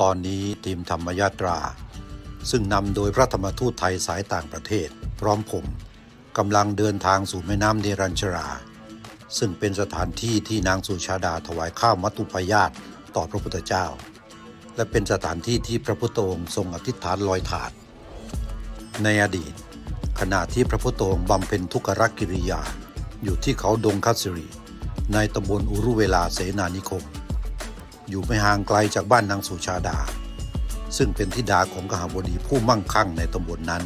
ตอนนี้ทีมธรรมยาตรา ซึ่งนำโดยพระธรรมทูตไทยสายต่างประเทศ พร้อมผมกำลังเดินทางสู่แม่น้ำเนรัญชรา ซึ่งเป็นสถานที่ที่นางสุชาดาถวายข้าวมัตุพยาตต่อพระพุทธเจ้า และเป็นสถานที่ที่พระพุทธองค์ทรงอธิษฐานลอยถาด ในอดีต ขณะที่พระพุทธองค์บำเพ็ญทุกขกิริยา อยู่ที่เขาดงคัตสิริในตำบลอุรุเวลาเสนานิคม อยู่ไม่ห่างไกลจากบ้านนางสุชาดา ซึ่งเป็นธิดาของกหบดีผู้มั่งคั่งในตำบลนนั้น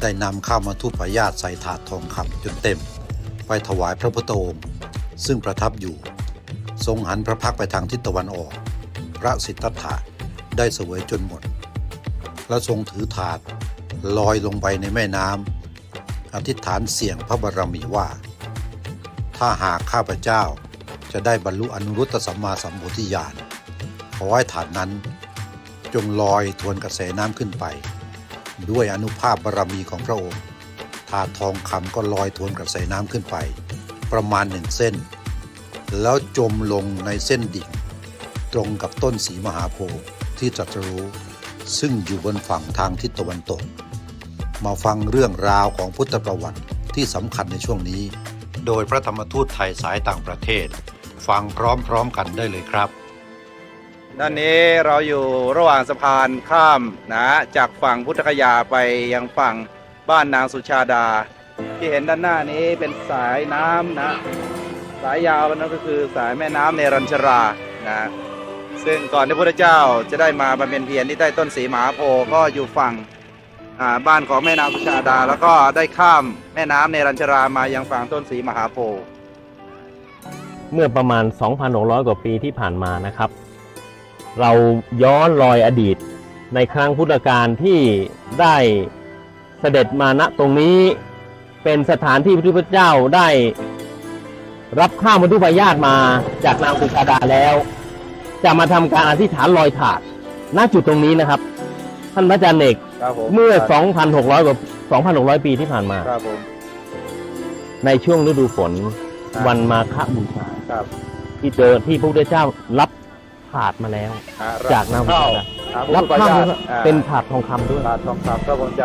ได้นำข้าวมาทุปายาตใส่ถาดทองคำจนเต็ม ไปถวายพระพุทธองค์ซึ่งประทับอยู่ ทรงหันพระพักไปทางทิศตะวันออก พระสิทธัตถะได้เสวยจนหมด และทรงถือถาดลอยลงไปในแม่น้ำอธิษฐานเสี่ยงพระบารมีว่า ถ้าหากข้าพเจ้า จะได้บรรลุอนุรุตตสัมมาสัมโพธิญาณขอให้ถาดนั้น จงลอยทวนกระแสน้ำขึ้นไป ด้วยอนุภาพบารมีของพระองค์ถาดทองคำก็ลอยทวนกระแสน้ำขึ้นไป ประมาณหนึ่งเส้น แล้วจมลงในเส้นดิ่ง ตรงกับต้นสีมหาโพธิ์ที่ตรัสรู้ ซึ่งอยู่บนฝั่งทางทิศตะวันตก มาฟังเรื่องราวของพุทธประวัติที่สำคัญในช่วงนี้ โดยพระธรรมทูตไทยสายต่างประเทศ ฟังพร้อมๆกันได้เลยครับด้านนี้เราอยู่ระหว่างสะพานข้ามนะจากฝั่งพุทธคยาไปยังฝั่งบ้านนางสุชาดา ที่เห็นด้านหน้านี้เป็นสายน้ำนะ สายยาวนั่นก็คือสายแม่น้ำเนรัญชรานะซึ่งก่อนที่พระเจ้าจะได้มาบำเพ็ญเพียรที่ใต้ต้นสีมหาโพก็อยู่ฝั่งบ้านของแม่นางสุชาดา แล้วก็ได้ข้ามแม่น้ำเนรัญชรามายังฝั่งต้นสีมหาโพธิ์ เมื่อประมาณ 2,600 กว่าปีที่ผ่านมานะครับ เราย้อนรอยอดีตในครั้งพุทธกาลที่ได้เสด็จมาณตรงนี้เป็นสถานที่พระพุทธเจ้าได้รับข้าวมทุปายาตมาจากนางสุชาดาแล้ว จะมาทำการอธิษฐานลอยถาดณจุดตรงนี้นะครับ ท่านพระอาจารย์เอกครับผมเมื่อ 2,600 กว่า 2,600 ปีที่ผ่านมาครับผมในช่วงฤดูฝนครับวันมาฆบูชา ครับที่เจอที่พระพุทธเจ้ารับถาดมาแล้ว อ่จากนางสุเข้าชาดาอ่รับข้าวผู้มาประหยัดอ่าเป็นถาดทองคำด้วยถาดทองคำก็บนใจ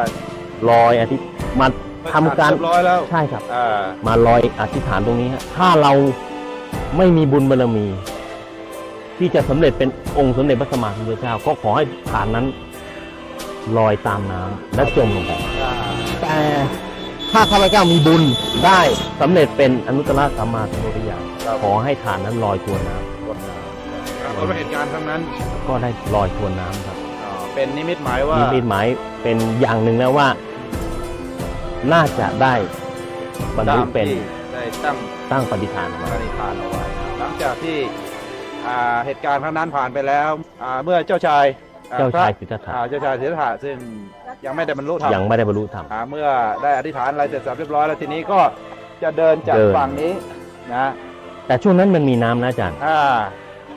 ลอยอธิษมาทำการเรียบร้อยแล้วใช่ครับ อ่ามาลอยอธิษฐานตรงนี้ฮะถ้าเราไม่มีบุญบารมี ที่จะสำเร็จเป็นองค์สมเด็จพระสัมมาสัมพุทธเจ้า ก็ขอให้ฐานนั้นลอยตามน้ำและจมลงไป อ่า แต่ ถ้าข้าพเจ้ามีบุญได้สำเร็จเป็นอนุตตรสัมมาสัมพุทธญาณครับขอให้ฐานนั้นลอยทวนน้บนน้ำปรากฏว่าเหตุการณ์ครั้งนั้นำก็ได้ลอยทวนน้ำครับอ่าเป็นนิมิตหมายว่ามีมีหมายเป็นอย่างหนึ่งแล้วว่า น่าจะได้บรรลุตามเป็นที่ได้ตั้งตั้งปฏิฐานปมาณิธานเอาไว้หลังจากที่อ่าเหตุการณ์ครั้งนั้นผ่านไปแล้วอ่าเมื่อเจ้าชายอ่เจ้าชายพระสิทธัตถะ อ่าเจ้าชายสิทธัตถะซึ่ง ยังไม่ได้บรรลุธรรมยังไม่ได้บรรลุธรรมอ่าเมื่อได้อธิษฐานอะไรเสร็จสับเรียบร้อยแล้วทีนี้ก็จะเดินจากเดิน ฝั่งนี้นะแต่ช่วงนั้นมันมีน้ำนะอาจารย์ อ่า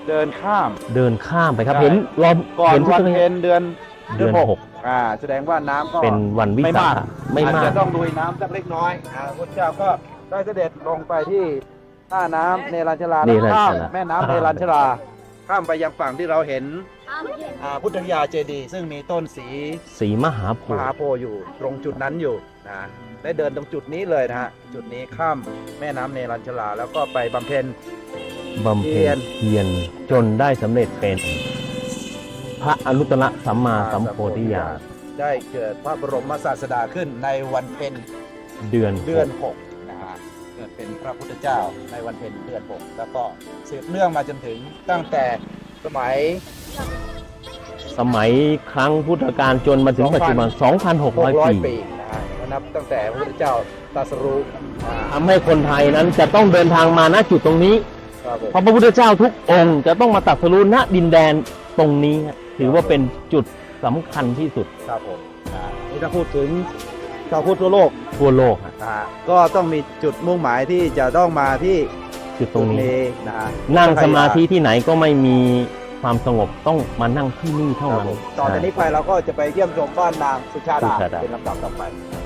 เดินข้าม เดินข้ามไปครับ ใช่ เห็นรอบก่อนเห็นทุกวันตรงเพ็นี้ญเดือนเดือนหกอ่าแสดงว่าน้ำก็ เป็นวันวิไม่สามากขะไม่อาจมาก จะต้องลุยน้ำสักเล็กน้อยอ่าพระเจ้าก็ได้เสด็จลงไปที่ท่าน้ำเนรัญชราเนแล้วรัญชราข้ามแม่น้ำเนรัญชราข้ามไปยังฝั่งที่เราเห็น อ่าพุทธยาเจดีย์ซึ่งมีต้นสีสีมหาโพมหาธิ์โพธิ์อยู่ตรงจุดนั้นอยู่นะได้เดินตรงจุดนี้เลยนะฮะจุดนี้ข้ามแม่น้ำเนรัญชราแล้วก็ไปบำเพ็ญ บำเพ็ญเพียรจนได้สำเร็จเป็น พระอนุตตรสัมมาสัมโพธิญาณได้เกิดพระบรมศาสดาขึ้นในวันเพ็ญ เดือนเดือนหกนะฮะเกิดเป็นพระพุทธเจ้าในวันเพ็ญเดือนหกแล้วก็สืบเนื่องมาจนถึงตั้งแต่สมัย สมัยครั้งพุทธกาลจนมาถึงปัจจุบัน 2,600 ปี600ปีนะฮะนับตั้งแต่พระพุทธเจ้าตรัสรู้อ่าทำให้คนไทยนั้นจะต้องเดินทางมาณจุดตรงนี้ ครับผม เพราะพระพุทธเจ้าทุกองค์จะต้องมาตรัสรู้ณดินแดนตรงนี้ฮะถือว่าเป็นจุดสำคัญที่สุดครับผมอ่านี่ถ้าพูดถึงชาวพุทธทั่วโลกทั่วโลกฮะนะฮะก็ต้องมีจุดมุ่งหมายที่จะต้องมาที่จุดตรงนี้จุดนะฮะนั่งสมาธิที่ไหนก็ไม่มี ความสงบต้องมานั่งที่นี่เท่าครับนั้นผมต่อจากนี้ไปเราก็จะไปเยี่ยมชมบ้านนางสุชาดาสุชาดาเป็นลำดับต่อไปค